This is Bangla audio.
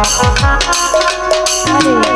বাবাই